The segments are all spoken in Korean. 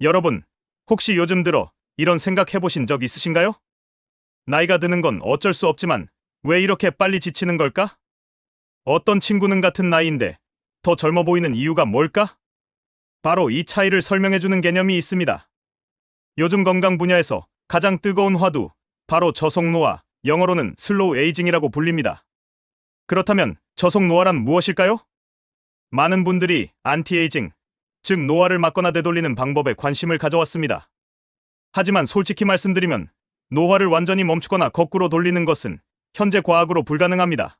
여러분, 혹시 요즘 들어 이런 생각 해보신 적 있으신가요? 나이가 드는 건 어쩔 수 없지만 왜 이렇게 빨리 지치는 걸까? 어떤 친구는 같은 나이인데 더 젊어 보이는 이유가 뭘까? 바로 이 차이를 설명해주는 개념이 있습니다. 요즘 건강 분야에서 가장 뜨거운 화두, 바로 저속노화, 영어로는 슬로우 에이징이라고 불립니다. 그렇다면 저속노화란 무엇일까요? 많은 분들이 안티에이징, 즉 노화를 막거나 되돌리는 방법에 관심을 가져왔습니다. 하지만 솔직히 말씀드리면 노화를 완전히 멈추거나 거꾸로 돌리는 것은 현재 과학으로 불가능합니다.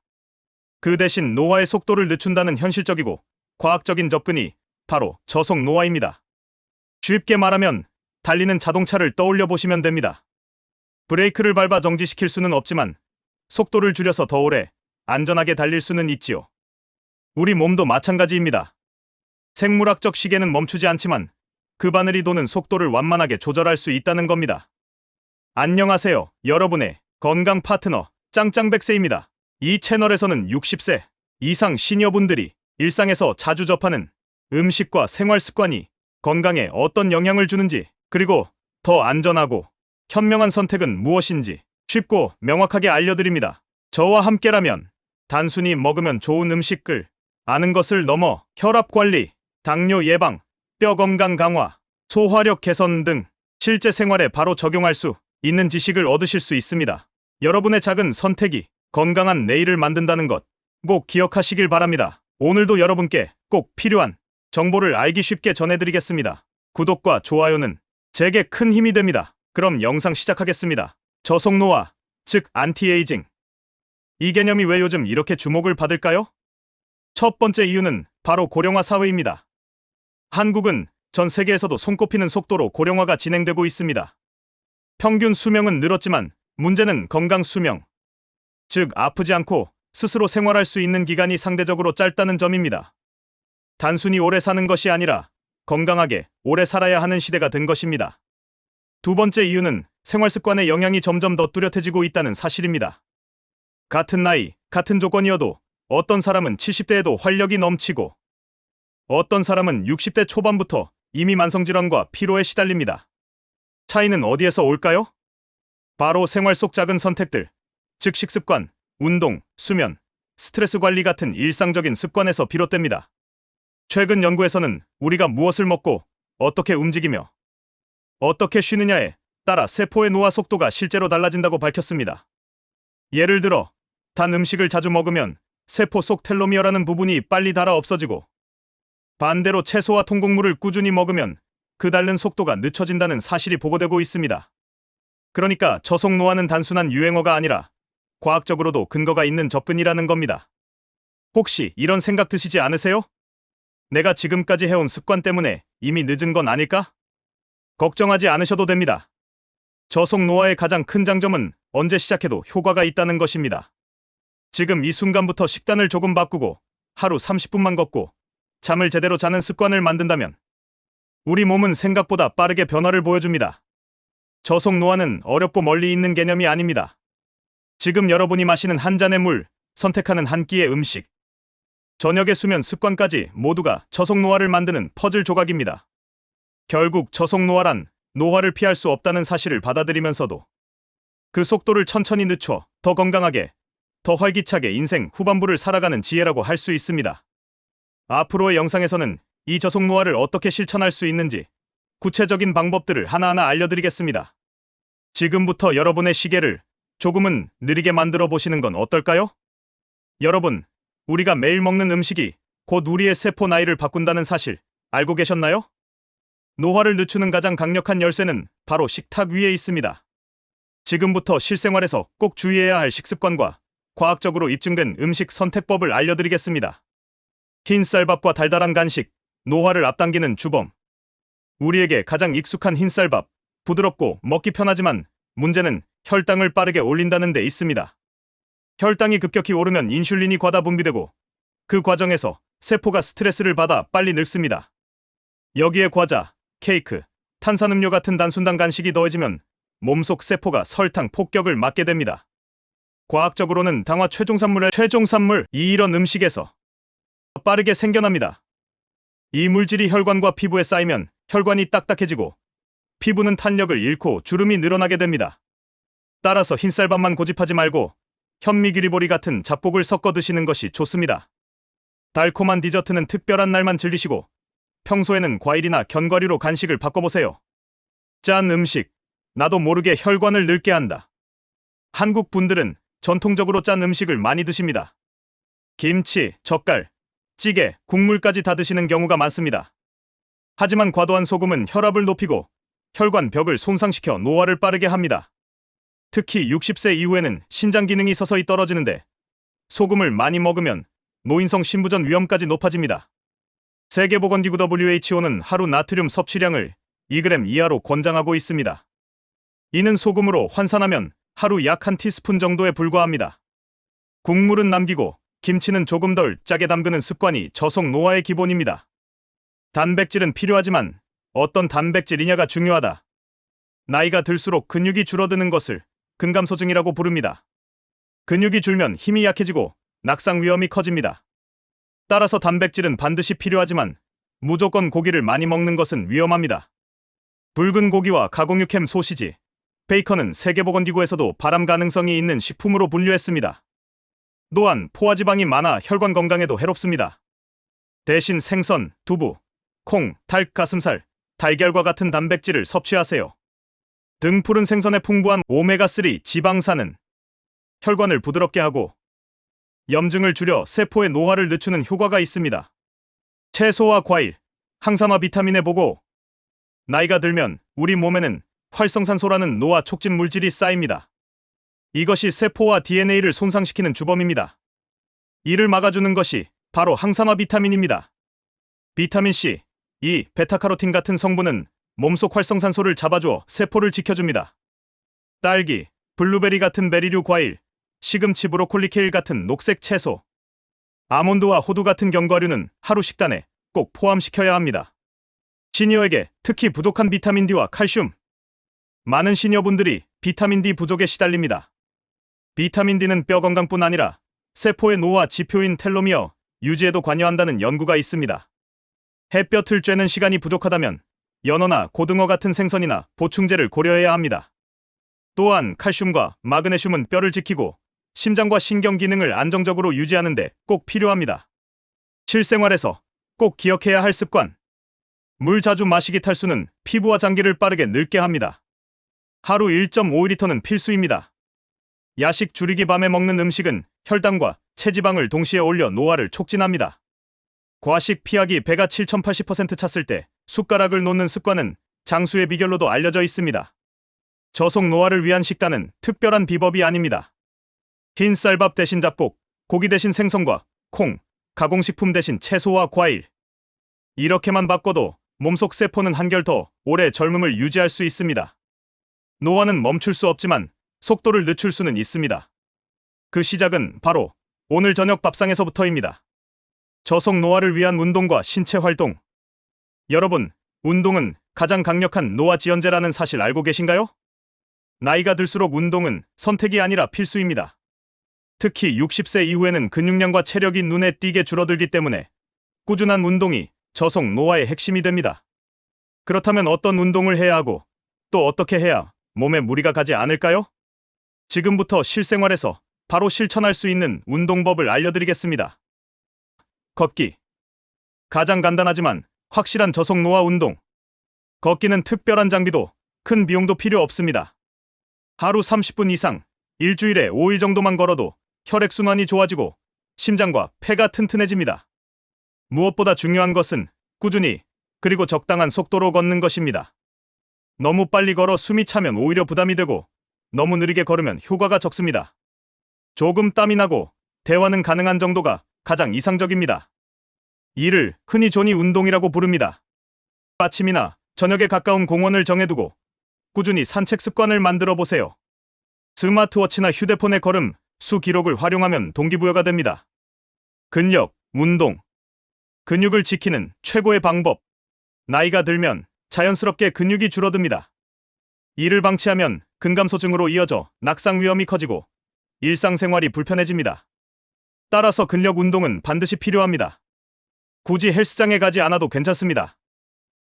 그 대신 노화의 속도를 늦춘다는 현실적이고 과학적인 접근이 바로 저속 노화입니다. 쉽게 말하면 달리는 자동차를 떠올려 보시면 됩니다. 브레이크를 밟아 정지시킬 수는 없지만 속도를 줄여서 더 오래 안전하게 달릴 수는 있지요. 우리 몸도 마찬가지입니다. 생물학적 시계는 멈추지 않지만 그 바늘이 도는 속도를 완만하게 조절할 수 있다는 겁니다. 안녕하세요, 여러분의 건강 파트너 짱짱백세입니다. 이 채널에서는 60세 이상 시니어분들이 일상에서 자주 접하는 음식과 생활 습관이 건강에 어떤 영향을 주는지, 그리고 더 안전하고 현명한 선택은 무엇인지 쉽고 명확하게 알려드립니다. 저와 함께라면 단순히 먹으면 좋은 음식을 아는 것을 넘어 혈압 관리, 당뇨 예방, 뼈 건강 강화, 소화력 개선 등 실제 생활에 바로 적용할 수 있는 지식을 얻으실 수 있습니다. 여러분의 작은 선택이 건강한 내일을 만든다는 것 꼭 기억하시길 바랍니다. 오늘도 여러분께 꼭 필요한 정보를 알기 쉽게 전해드리겠습니다. 구독과 좋아요는 제게 큰 힘이 됩니다. 그럼 영상 시작하겠습니다. 저속노화, 즉 안티에이징. 이 개념이 왜 요즘 이렇게 주목을 받을까요? 첫 번째 이유는 바로 고령화 사회입니다. 한국은 전 세계에서도 손꼽히는 속도로 고령화가 진행되고 있습니다. 평균 수명은 늘었지만 문제는 건강 수명, 즉 아프지 않고 스스로 생활할 수 있는 기간이 상대적으로 짧다는 점입니다. 단순히 오래 사는 것이 아니라 건강하게 오래 살아야 하는 시대가 된 것입니다. 두 번째 이유는 생활 습관의 영향이 점점 더 뚜렷해지고 있다는 사실입니다. 같은 나이, 같은 조건이어도 어떤 사람은 70대에도 활력이 넘치고 어떤 사람은 60대 초반부터 이미 만성질환과 피로에 시달립니다. 차이는 어디에서 올까요? 바로 생활 속 작은 선택들, 즉 식습관, 운동, 수면, 스트레스 관리 같은 일상적인 습관에서 비롯됩니다. 최근 연구에서는 우리가 무엇을 먹고 어떻게 움직이며 어떻게 쉬느냐에 따라 세포의 노화 속도가 실제로 달라진다고 밝혔습니다. 예를 들어, 단 음식을 자주 먹으면 세포 속 텔로미어라는 부분이 빨리 닳아 없어지고 반대로 채소와 통곡물을 꾸준히 먹으면 그 닳는 속도가 늦춰진다는 사실이 보고되고 있습니다. 그러니까 저속 노화는 단순한 유행어가 아니라 과학적으로도 근거가 있는 접근이라는 겁니다. 혹시 이런 생각 드시지 않으세요? 내가 지금까지 해온 습관 때문에 이미 늦은 건 아닐까? 걱정하지 않으셔도 됩니다. 저속 노화의 가장 큰 장점은 언제 시작해도 효과가 있다는 것입니다. 지금 이 순간부터 식단을 조금 바꾸고 하루 30분만 걷고 잠을 제대로 자는 습관을 만든다면 우리 몸은 생각보다 빠르게 변화를 보여줍니다. 저속 노화는 어렵고 멀리 있는 개념이 아닙니다. 지금 여러분이 마시는 한 잔의 물, 선택하는 한 끼의 음식, 저녁의 수면 습관까지 모두가 저속 노화를 만드는 퍼즐 조각입니다. 결국 저속 노화란 노화를 피할 수 없다는 사실을 받아들이면서도 그 속도를 천천히 늦춰 더 건강하게, 더 활기차게 인생 후반부를 살아가는 지혜라고 할 수 있습니다. 앞으로의 영상에서는 이 저속 노화를 어떻게 실천할 수 있는지 구체적인 방법들을 하나하나 알려드리겠습니다. 지금부터 여러분의 시계를 조금은 느리게 만들어 보시는 건 어떨까요? 여러분, 우리가 매일 먹는 음식이 곧 우리의 세포 나이를 바꾼다는 사실 알고 계셨나요? 노화를 늦추는 가장 강력한 열쇠는 바로 식탁 위에 있습니다. 지금부터 실생활에서 꼭 주의해야 할 식습관과 과학적으로 입증된 음식 선택법을 알려드리겠습니다. 흰쌀밥과 달달한 간식, 노화를 앞당기는 주범. 우리에게 가장 익숙한 흰쌀밥, 부드럽고 먹기 편하지만 문제는 혈당을 빠르게 올린다는 데 있습니다. 혈당이 급격히 오르면 인슐린이 과다 분비되고 그 과정에서 세포가 스트레스를 받아 빨리 늙습니다. 여기에 과자, 케이크, 탄산음료 같은 단순단 간식이 더해지면 몸속 세포가 설탕 폭격을 맞게 됩니다. 과학적으로는 당화 최종산물의 최종산물 이 이런 음식에서 빠르게 생겨납니다. 이 물질이 혈관과 피부에 쌓이면 혈관이 딱딱해지고 피부는 탄력을 잃고 주름이 늘어나게 됩니다. 따라서 흰쌀밥만 고집하지 말고 현미규리보리 같은 잡곡을 섞어 드시는 것이 좋습니다. 달콤한 디저트는 특별한 날만 즐기시고 평소에는 과일이나 견과류로 간식을 바꿔보세요. 짠 음식, 나도 모르게 혈관을 늙게 한다. 한국 분들은 전통적으로 짠 음식을 많이 드십니다. 김치, 젓갈, 찌개, 국물까지 다 드시는 경우가 많습니다. 하지만 과도한 소금은 혈압을 높이고 혈관 벽을 손상시켜 노화를 빠르게 합니다. 특히 60세 이후에는 신장 기능이 서서히 떨어지는데 소금을 많이 먹으면 노인성 신부전 위험까지 높아집니다. 세계보건기구 WHO는 하루 나트륨 섭취량을 2g 이하로 권장하고 있습니다. 이는 소금으로 환산하면 하루 약 한 티스푼 정도에 불과합니다. 국물은 남기고 김치는 조금 덜 짜게 담그는 습관이 저속 노화의 기본입니다. 단백질은 필요하지만 어떤 단백질이냐가 중요하다. 나이가 들수록 근육이 줄어드는 것을 근감소증이라고 부릅니다. 근육이 줄면 힘이 약해지고 낙상 위험이 커집니다. 따라서 단백질은 반드시 필요하지만 무조건 고기를 많이 먹는 것은 위험합니다. 붉은 고기와 가공육 햄 소시지, 베이컨은 세계보건기구에서도 발암 가능성이 있는 식품으로 분류했습니다. 또한 포화지방이 많아 혈관 건강에도 해롭습니다. 대신 생선, 두부, 콩, 닭, 가슴살, 달걀과 같은 단백질을 섭취하세요. 등 푸른 생선에 풍부한 오메가3 지방산은 혈관을 부드럽게 하고 염증을 줄여 세포의 노화를 늦추는 효과가 있습니다. 채소와 과일, 항산화 비타민에 보고 나이가 들면 우리 몸에는 활성산소라는 노화 촉진 물질이 쌓입니다. 이것이 세포와 DNA를 손상시키는 주범입니다. 이를 막아주는 것이 바로 항산화 비타민입니다. 비타민 C, E, 베타카로틴 같은 성분은 몸속 활성산소를 잡아주어 세포를 지켜줍니다. 딸기, 블루베리 같은 베리류 과일, 시금치 브로콜리 케일 같은 녹색 채소, 아몬드와 호두 같은 견과류는 하루 식단에 꼭 포함시켜야 합니다. 시니어에게 특히 부족한 비타민 D와 칼슘. 많은 시니어분들이 비타민 D 부족에 시달립니다. 비타민 D는 뼈 건강뿐 아니라 세포의 노화 지표인 텔로미어 유지에도 관여한다는 연구가 있습니다. 햇볕을 쬐는 시간이 부족하다면 연어나 고등어 같은 생선이나 보충제를 고려해야 합니다. 또한 칼슘과 마그네슘은 뼈를 지키고 심장과 신경 기능을 안정적으로 유지하는 데 꼭 필요합니다. 실생활에서 꼭 기억해야 할 습관. 물 자주 마시기 탈수는 피부와 장기를 빠르게 늙게 합니다. 하루 1.5리터는 필수입니다. 야식 줄이기 밤에 먹는 음식은 혈당과 체지방을 동시에 올려 노화를 촉진합니다. 과식 피하기 배가 7080% 찼을 때 숟가락을 놓는 습관은 장수의 비결로도 알려져 있습니다. 저속 노화를 위한 식단은 특별한 비법이 아닙니다. 흰 쌀밥 대신 잡곡, 고기 대신 생선과 콩, 가공식품 대신 채소와 과일. 이렇게만 바꿔도 몸속 세포는 한결 더 오래 젊음을 유지할 수 있습니다. 노화는 멈출 수 없지만 속도를 늦출 수는 있습니다. 그 시작은 바로 오늘 저녁 밥상에서부터입니다. 저속 노화를 위한 운동과 신체 활동. 여러분, 운동은 가장 강력한 노화 지연제라는 사실 알고 계신가요? 나이가 들수록 운동은 선택이 아니라 필수입니다. 특히 60세 이후에는 근육량과 체력이 눈에 띄게 줄어들기 때문에 꾸준한 운동이 저속 노화의 핵심이 됩니다. 그렇다면 어떤 운동을 해야 하고 또 어떻게 해야 몸에 무리가 가지 않을까요? 지금부터 실생활에서 바로 실천할 수 있는 운동법을 알려드리겠습니다. 걷기. 가장 간단하지만 확실한 저속 노화 운동. 걷기는 특별한 장비도 큰 비용도 필요 없습니다. 하루 30분 이상, 일주일에 5일 정도만 걸어도 혈액순환이 좋아지고 심장과 폐가 튼튼해집니다. 무엇보다 중요한 것은 꾸준히 그리고 적당한 속도로 걷는 것입니다. 너무 빨리 걸어 숨이 차면 오히려 부담이 되고 너무 느리게 걸으면 효과가 적습니다. 조금 땀이 나고 대화는 가능한 정도가 가장 이상적입니다. 이를 흔히 조니 운동이라고 부릅니다. 아침이나 저녁에 가까운 공원을 정해두고 꾸준히 산책 습관을 만들어 보세요. 스마트워치나 휴대폰의 걸음, 수 기록을 활용하면 동기부여가 됩니다. 근력, 운동. 근육을 지키는 최고의 방법. 나이가 들면 자연스럽게 근육이 줄어듭니다. 이를 방치하면 근감소 증으로 이어져 낙상 위험이 커지고 일상생활이 불편해집니다. 따라서 근력 운동은 반드시 필요합니다. 굳이 헬스장에 가지 않아도 괜찮습니다.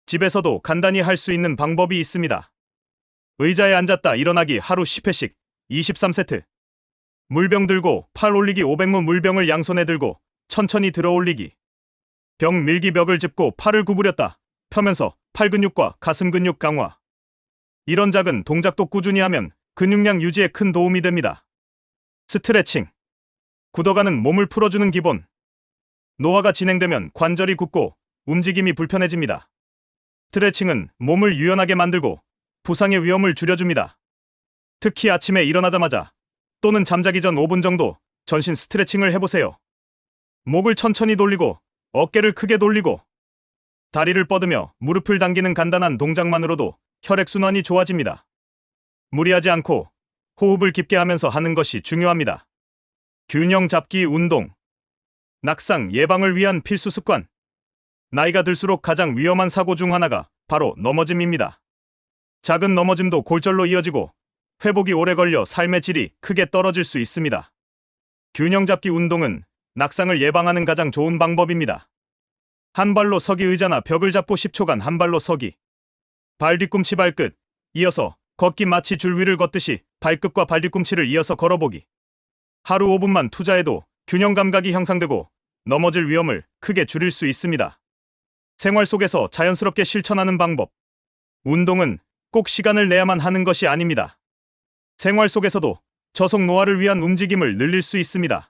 집에서도 간단히 할 수 있는 방법이 있습니다. 의자에 앉았다 일어나기 하루 10회씩 23세트. 물병 들고 팔 올리기 500무 물병을 양손에 들고 천천히 들어 올리기. 병 밀기 벽을 짚고 팔을 구부렸다 펴면서 팔 근육과 가슴 근육 강화. 이런 작은 동작도 꾸준히 하면 근육량 유지에 큰 도움이 됩니다. 스트레칭. 굳어가는 몸을 풀어주는 기본. 노화가 진행되면 관절이 굳고 움직임이 불편해집니다. 스트레칭은 몸을 유연하게 만들고 부상의 위험을 줄여줍니다. 특히 아침에 일어나자마자 또는 잠자기 전 5분 정도 전신 스트레칭을 해보세요. 목을 천천히 돌리고 어깨를 크게 돌리고 다리를 뻗으며 무릎을 당기는 간단한 동작만으로도 혈액순환이 좋아집니다. 무리하지 않고 호흡을 깊게 하면서 하는 것이 중요합니다. 균형 잡기 운동. 낙상 예방을 위한 필수 습관. 나이가 들수록 가장 위험한 사고 중 하나가 바로 넘어짐입니다. 작은 넘어짐도 골절로 이어지고 회복이 오래 걸려 삶의 질이 크게 떨어질 수 있습니다. 균형 잡기 운동은 낙상을 예방하는 가장 좋은 방법입니다. 한 발로 서기 의자나 벽을 잡고 10초간 한 발로 서기. 발 뒤꿈치 발끝. 이어서 걷기 마치 줄 위를 걷듯이 발끝과 발 뒤꿈치를 이어서 걸어보기. 하루 5분만 투자해도 균형 감각이 형성되고 넘어질 위험을 크게 줄일 수 있습니다. 생활 속에서 자연스럽게 실천하는 방법. 운동은 꼭 시간을 내야만 하는 것이 아닙니다. 생활 속에서도 저속 노화를 위한 움직임을 늘릴 수 있습니다.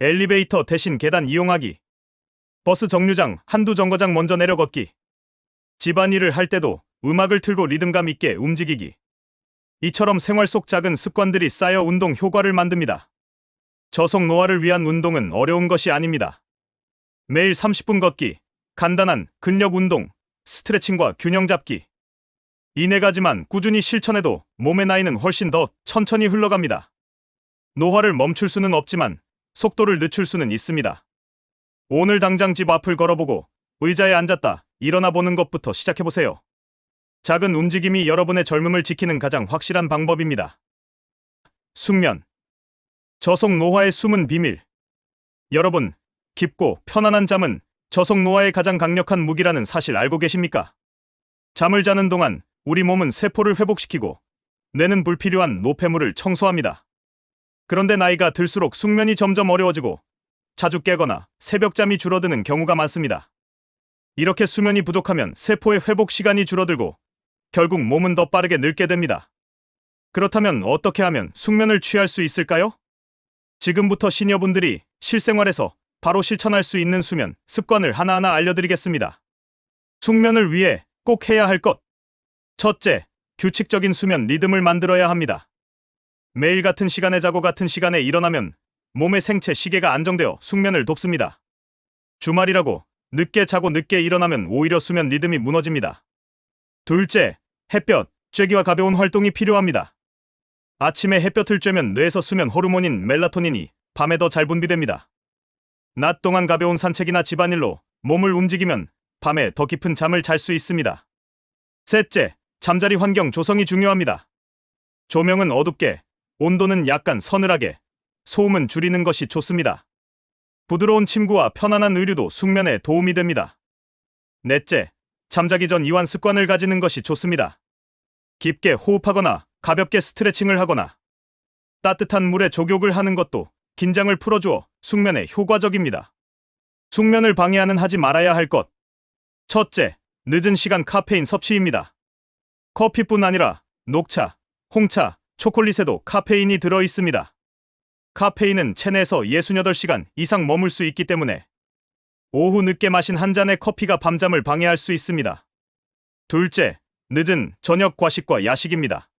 엘리베이터 대신 계단 이용하기. 버스 정류장 한두 정거장 먼저 내려 걷기. 집안일을 할 때도 음악을 틀고 리듬감 있게 움직이기. 이처럼 생활 속 작은 습관들이 쌓여 운동 효과를 만듭니다. 저속 노화를 위한 운동은 어려운 것이 아닙니다. 매일 30분 걷기, 간단한 근력 운동, 스트레칭과 균형 잡기. 이 네 가지만 꾸준히 실천해도 몸의 나이는 훨씬 더 천천히 흘러갑니다. 노화를 멈출 수는 없지만 속도를 늦출 수는 있습니다. 오늘 당장 집 앞을 걸어보고 의자에 앉았다 일어나 보는 것부터 시작해보세요. 작은 움직임이 여러분의 젊음을 지키는 가장 확실한 방법입니다. 숙면. 저속 노화의 숨은 비밀. 여러분, 깊고 편안한 잠은 저속 노화의 가장 강력한 무기라는 사실 알고 계십니까? 잠을 자는 동안 우리 몸은 세포를 회복시키고 뇌는 불필요한 노폐물을 청소합니다. 그런데 나이가 들수록 숙면이 점점 어려워지고 자주 깨거나 새벽잠이 줄어드는 경우가 많습니다. 이렇게 수면이 부족하면 세포의 회복 시간이 줄어들고 결국 몸은 더 빠르게 늙게 됩니다. 그렇다면 어떻게 하면 숙면을 취할 수 있을까요? 지금부터 시니어분들이 실생활에서 바로 실천할 수 있는 수면 습관을 하나하나 알려드리겠습니다. 숙면을 위해 꼭 해야 할 것. 첫째, 규칙적인 수면 리듬을 만들어야 합니다. 매일 같은 시간에 자고 같은 시간에 일어나면 몸의 생체 시계가 안정되어 숙면을 돕습니다. 주말이라고 늦게 자고 늦게 일어나면 오히려 수면 리듬이 무너집니다. 둘째, 햇볕, 쬐기와 가벼운 활동이 필요합니다. 아침에 햇볕을 쬐면 뇌에서 수면 호르몬인 멜라토닌이 밤에 더 잘 분비됩니다. 낮 동안 가벼운 산책이나 집안일로 몸을 움직이면 밤에 더 깊은 잠을 잘 수 있습니다. 셋째, 잠자리 환경 조성이 중요합니다. 조명은 어둡게, 온도는 약간 서늘하게, 소음은 줄이는 것이 좋습니다. 부드러운 침구와 편안한 의류도 숙면에 도움이 됩니다. 넷째, 잠자기 전 이완 습관을 가지는 것이 좋습니다. 깊게 호흡하거나 가볍게 스트레칭을 하거나 따뜻한 물에 족욕을 하는 것도 긴장을 풀어주어 숙면에 효과적입니다. 숙면을 방해하는 하지 말아야 할 것. 첫째, 늦은 시간 카페인 섭취입니다. 커피뿐 아니라 녹차, 홍차, 초콜릿에도 카페인이 들어 있습니다. 카페인은 체내에서 68시간 이상 머물 수 있기 때문에 오후 늦게 마신 한 잔의 커피가 밤잠을 방해할 수 있습니다. 둘째, 늦은 저녁 과식과 야식입니다.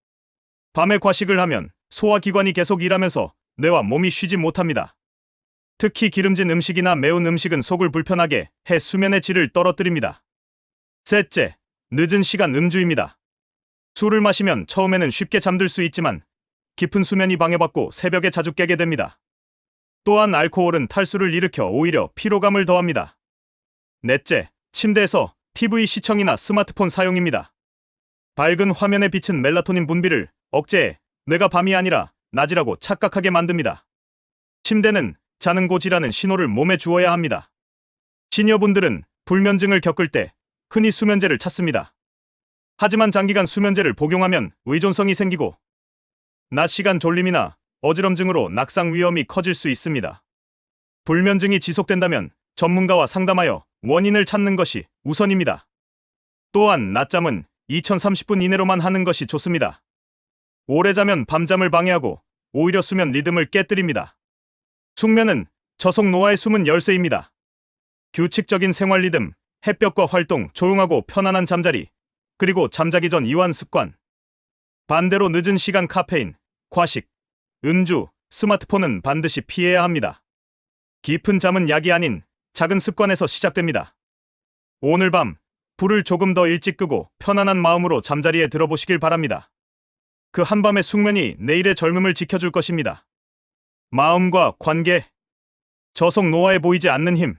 밤에 과식을 하면 소화기관이 계속 일하면서 뇌와 몸이 쉬지 못합니다. 특히 기름진 음식이나 매운 음식은 속을 불편하게 해 수면의 질을 떨어뜨립니다. 셋째, 늦은 시간 음주입니다. 술을 마시면 처음에는 쉽게 잠들 수 있지만 깊은 수면이 방해받고 새벽에 자주 깨게 됩니다. 또한 알코올은 탈수를 일으켜 오히려 피로감을 더합니다. 넷째, 침대에서 TV 시청이나 스마트폰 사용입니다. 밝은 화면에 비친 멜라토닌 분비를 억제해 뇌가 밤이 아니라 낮이라고 착각하게 만듭니다. 침대는 자는 곳이라는 신호를 몸에 주어야 합니다. 시니어분들은 불면증을 겪을 때 흔히 수면제를 찾습니다. 하지만 장기간 수면제를 복용하면 의존성이 생기고 낮 시간 졸림이나 어지럼증으로 낙상 위험이 커질 수 있습니다. 불면증이 지속된다면 전문가와 상담하여 원인을 찾는 것이 우선입니다. 또한 낮잠은 2030분 이내로만 하는 것이 좋습니다. 오래 자면 밤잠을 방해하고 오히려 수면 리듬을 깨뜨립니다. 숙면은 저속 노화의 숨은 열쇠입니다. 규칙적인 생활 리듬, 햇볕과 활동, 조용하고 편안한 잠자리, 그리고 잠자기 전 이완 습관. 반대로 늦은 시간 카페인, 과식, 음주, 스마트폰은 반드시 피해야 합니다. 깊은 잠은 약이 아닌 작은 습관에서 시작됩니다. 오늘 밤 불을 조금 더 일찍 끄고 편안한 마음으로 잠자리에 들어보시길 바랍니다. 그 한밤의 숙면이 내일의 젊음을 지켜줄 것입니다. 마음과 관계, 저속 노화에 보이지 않는 힘.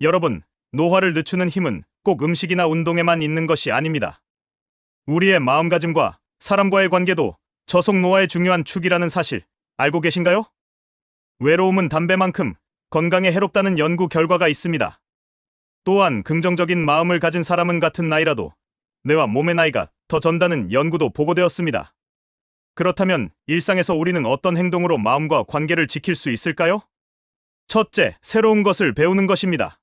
여러분, 노화를 늦추는 힘은 꼭 음식이나 운동에만 있는 것이 아닙니다. 우리의 마음가짐과 사람과의 관계도 저속 노화의 중요한 축이라는 사실 알고 계신가요? 외로움은 담배만큼 건강에 해롭다는 연구 결과가 있습니다. 또한 긍정적인 마음을 가진 사람은 같은 나이라도 뇌와 몸의 나이가 더 전다는 연구도 보고되었습니다. 그렇다면 일상에서 우리는 어떤 행동으로 마음과 관계를 지킬 수 있을까요? 첫째, 새로운 것을 배우는 것입니다.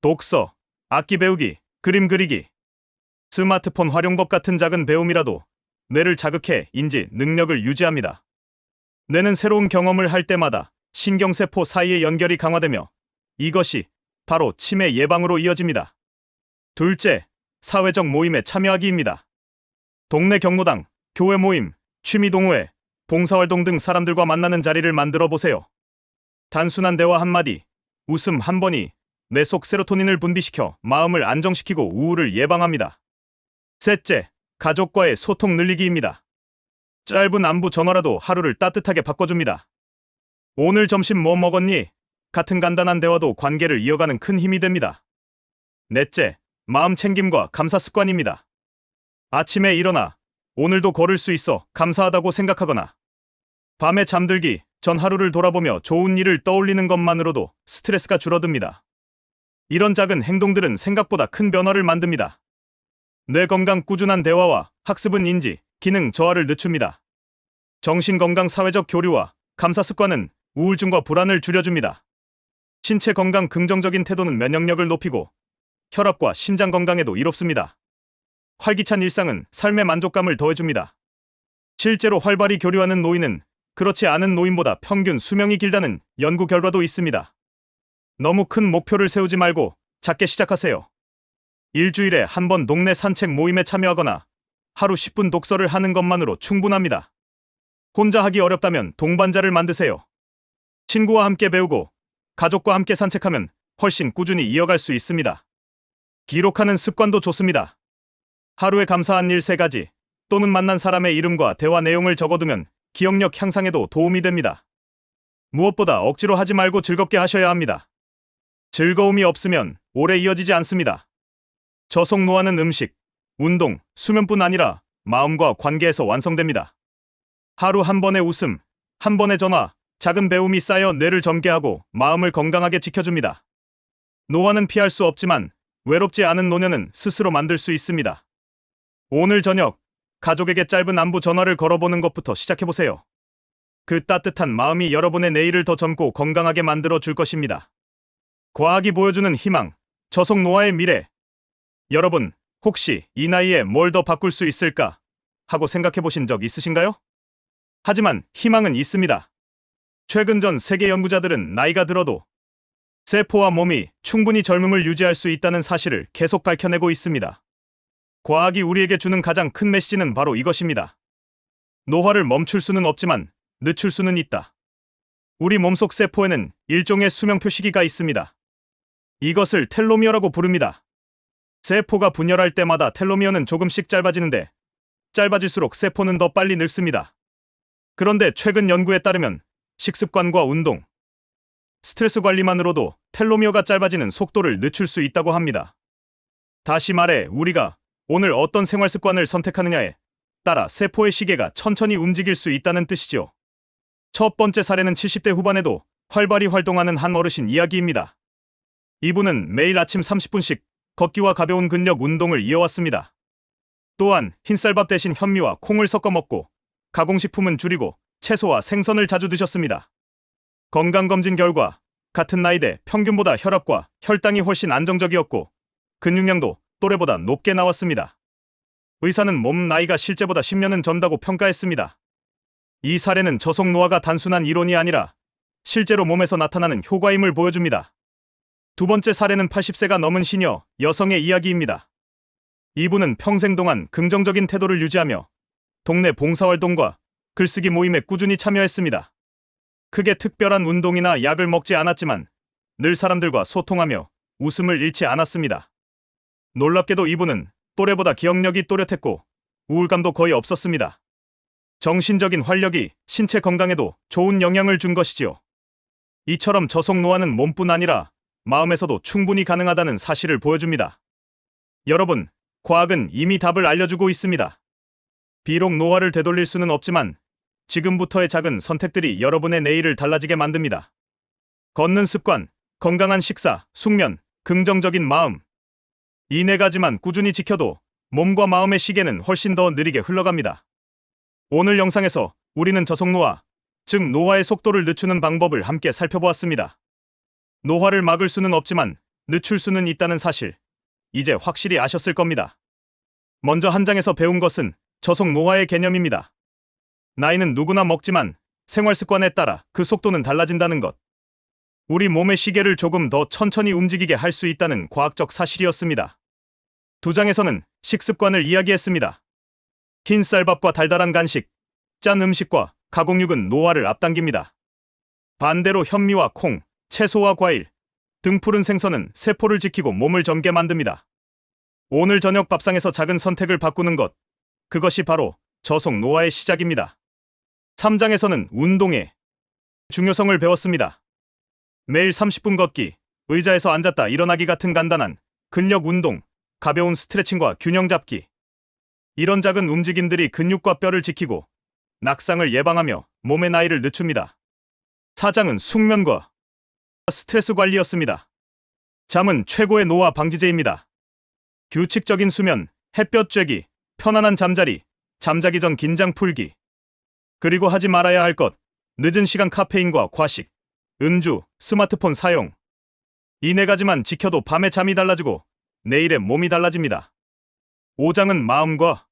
독서, 악기 배우기, 그림 그리기, 스마트폰 활용법 같은 작은 배움이라도 뇌를 자극해 인지 능력을 유지합니다. 뇌는 새로운 경험을 할 때마다 신경세포 사이의 연결이 강화되며 이것이 바로 치매 예방으로 이어집니다. 둘째, 사회적 모임에 참여하기입니다. 동네 경로당, 교회 모임, 취미 동호회, 봉사활동 등 사람들과 만나는 자리를 만들어 보세요. 단순한 대화 한마디, 웃음 한 번이 뇌 속 세로토닌을 분비시켜 마음을 안정시키고 우울을 예방합니다. 셋째, 가족과의 소통 늘리기입니다. 짧은 안부 전화라도 하루를 따뜻하게 바꿔줍니다. 오늘 점심 뭐 먹었니? 같은 간단한 대화도 관계를 이어가는 큰 힘이 됩니다. 넷째, 마음 챙김과 감사 습관입니다. 아침에 일어나 오늘도 걸을 수 있어 감사하다고 생각하거나 밤에 잠들기 전 하루를 돌아보며 좋은 일을 떠올리는 것만으로도 스트레스가 줄어듭니다. 이런 작은 행동들은 생각보다 큰 변화를 만듭니다. 뇌 건강 꾸준한 대화와 학습은 인지, 기능 저하를 늦춥니다. 정신 건강 사회적 교류와 감사 습관은 우울증과 불안을 줄여줍니다. 신체 건강 긍정적인 태도는 면역력을 높이고 혈압과 심장 건강에도 이롭습니다. 활기찬 일상은 삶의 만족감을 더해줍니다. 실제로 활발히 교류하는 노인은 그렇지 않은 노인보다 평균 수명이 길다는 연구 결과도 있습니다. 너무 큰 목표를 세우지 말고 작게 시작하세요. 일주일에 한 번 동네 산책 모임에 참여하거나 하루 10분 독서를 하는 것만으로 충분합니다. 혼자 하기 어렵다면 동반자를 만드세요. 친구와 함께 배우고 가족과 함께 산책하면 훨씬 꾸준히 이어갈 수 있습니다. 기록하는 습관도 좋습니다. 하루에 감사한 일세 가지 또는 만난 사람의 이름과 대화 내용을 적어두면 기억력 향상에도 도움이 됩니다. 무엇보다 억지로 하지 말고 즐겁게 하셔야 합니다. 즐거움이 없으면 오래 이어지지 않습니다. 저속 노화는 음식, 운동, 수면뿐 아니라 마음과 관계에서 완성됩니다. 하루 한 번의 웃음, 한 번의 전화, 작은 배움이 쌓여 뇌를 젊게 하고 마음을 건강하게 지켜줍니다. 노화는 피할 수 없지만 외롭지 않은 노년은 스스로 만들 수 있습니다. 오늘 저녁 가족에게 짧은 안부 전화를 걸어보는 것부터 시작해보세요. 그 따뜻한 마음이 여러분의 내일을 더 젊고 건강하게 만들어 줄 것입니다. 과학이 보여주는 희망, 저속 노화의 미래, 여러분, 혹시 이 나이에 뭘 더 바꿀 수 있을까? 하고 생각해 보신 적 있으신가요? 하지만 희망은 있습니다. 최근 전 세계 연구자들은 나이가 들어도 세포와 몸이 충분히 젊음을 유지할 수 있다는 사실을 계속 밝혀내고 있습니다. 과학이 우리에게 주는 가장 큰 메시지는 바로 이것입니다. 노화를 멈출 수는 없지만 늦출 수는 있다. 우리 몸속 세포에는 일종의 수명 표시기가 있습니다. 이것을 텔로미어라고 부릅니다. 세포가 분열할 때마다 텔로미어는 조금씩 짧아지는데 짧아질수록 세포는 더 빨리 늙습니다. 그런데 최근 연구에 따르면 식습관과 운동, 스트레스 관리만으로도 텔로미어가 짧아지는 속도를 늦출 수 있다고 합니다. 다시 말해 우리가 오늘 어떤 생활 습관을 선택하느냐에 따라 세포의 시계가 천천히 움직일 수 있다는 뜻이죠. 첫 번째 사례는 70대 후반에도 활발히 활동하는 한 어르신 이야기입니다. 이분은 매일 아침 30분씩 걷기와 가벼운 근력 운동을 이어왔습니다. 또한 흰쌀밥 대신 현미와 콩을 섞어 먹고 가공식품은 줄이고 채소와 생선을 자주 드셨습니다. 건강검진 결과 같은 나이대 평균보다 혈압과 혈당이 훨씬 안정적이었고 근육량도 또래보다 높게 나왔습니다. 의사는 몸 나이가 실제보다 10년은 젊다고 평가했습니다. 이 사례는 저속 노화가 단순한 이론이 아니라 실제로 몸에서 나타나는 효과임을 보여줍니다. 두 번째 사례는 80세가 넘은 시녀 여성의 이야기입니다. 이분은 평생 동안 긍정적인 태도를 유지하며 동네 봉사활동과 글쓰기 모임에 꾸준히 참여했습니다. 크게 특별한 운동이나 약을 먹지 않았지만 늘 사람들과 소통하며 웃음을 잃지 않았습니다. 놀랍게도 이분은 또래보다 기억력이 또렷했고 우울감도 거의 없었습니다. 정신적인 활력이 신체 건강에도 좋은 영향을 준 것이지요. 이처럼 저속 노화는 몸뿐 아니라 마음에서도 충분히 가능하다는 사실을 보여줍니다. 여러분, 과학은 이미 답을 알려주고 있습니다. 비록 노화를 되돌릴 수는 없지만 지금부터의 작은 선택들이 여러분의 내일을 달라지게 만듭니다. 걷는 습관, 건강한 식사, 숙면, 긍정적인 마음. 이 네 가지만 꾸준히 지켜도 몸과 마음의 시계는 훨씬 더 느리게 흘러갑니다. 오늘 영상에서 우리는 저속노화, 즉 노화의 속도를 늦추는 방법을 함께 살펴보았습니다. 노화를 막을 수는 없지만 늦출 수는 있다는 사실, 이제 확실히 아셨을 겁니다. 먼저 한 장에서 배운 것은 저속 노화의 개념입니다. 나이는 누구나 먹지만 생활 습관에 따라 그 속도는 달라진다는 것. 우리 몸의 시계를 조금 더 천천히 움직이게 할 수 있다는 과학적 사실이었습니다. 두 장에서는 식습관을 이야기했습니다. 흰 쌀밥과 달달한 간식, 짠 음식과 가공육은 노화를 앞당깁니다. 반대로 현미와 콩, 채소와 과일, 등 푸른 생선은 세포를 지키고 몸을 젊게 만듭니다. 오늘 저녁 밥상에서 작은 선택을 바꾸는 것, 그것이 바로 저속 노화의 시작입니다. 3장에서는 운동의 중요성을 배웠습니다. 매일 30분 걷기, 의자에서 앉았다 일어나기 같은 간단한 근력 운동, 가벼운 스트레칭과 균형 잡기. 이런 작은 움직임들이 근육과 뼈를 지키고 낙상을 예방하며 몸의 나이를 늦춥니다. 4장은 숙면과 스트레스 관리였습니다. 잠은 최고의 노화 방지제입니다. 규칙적인 수면, 햇볕 쬐기, 편안한 잠자리, 잠자기 전 긴장 풀기. 그리고 하지 말아야 할 것, 늦은 시간 카페인과 과식, 음주, 스마트폰 사용. 이 네 가지만 지켜도 밤에 잠이 달라지고 내일의 몸이 달라집니다. 5장은 마음과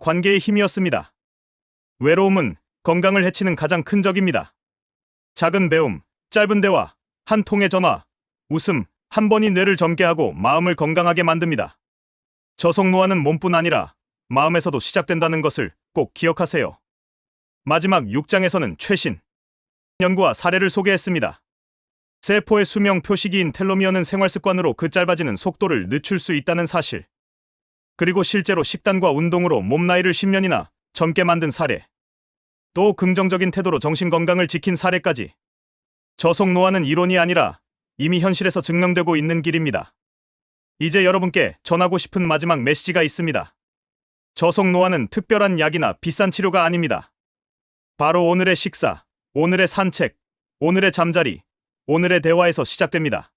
관계의 힘이었습니다. 외로움은 건강을 해치는 가장 큰 적입니다. 작은 배움, 짧은 대화, 한 통의 전화, 웃음, 한 번이 뇌를 젊게 하고 마음을 건강하게 만듭니다. 저속 노화는 몸뿐 아니라 마음에서도 시작된다는 것을 꼭 기억하세요. 마지막 6장에서는 최신 연구와 사례를 소개했습니다. 세포의 수명 표시기인 텔로미어는 생활 습관으로 그 짧아지는 속도를 늦출 수 있다는 사실. 그리고 실제로 식단과 운동으로 몸 나이를 10년이나 젊게 만든 사례. 또 긍정적인 태도로 정신 건강을 지킨 사례까지. 저속 노화는 이론이 아니라 이미 현실에서 증명되고 있는 길입니다. 이제 여러분께 전하고 싶은 마지막 메시지가 있습니다. 저속 노화는 특별한 약이나 비싼 치료가 아닙니다. 바로 오늘의 식사, 오늘의 산책, 오늘의 잠자리, 오늘의 대화에서 시작됩니다.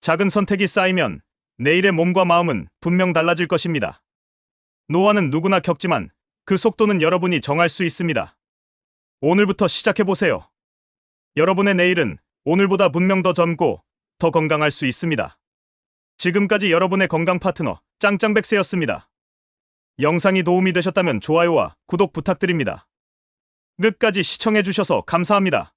작은 선택이 쌓이면 내일의 몸과 마음은 분명 달라질 것입니다. 노화는 누구나 겪지만 그 속도는 여러분이 정할 수 있습니다. 오늘부터 시작해보세요. 여러분의 내일은 오늘보다 분명 더 젊고 더 건강할 수 있습니다. 지금까지 여러분의 건강 파트너 짱짱백세였습니다. 영상이 도움이 되셨다면 좋아요와 구독 부탁드립니다. 끝까지 시청해주셔서 감사합니다.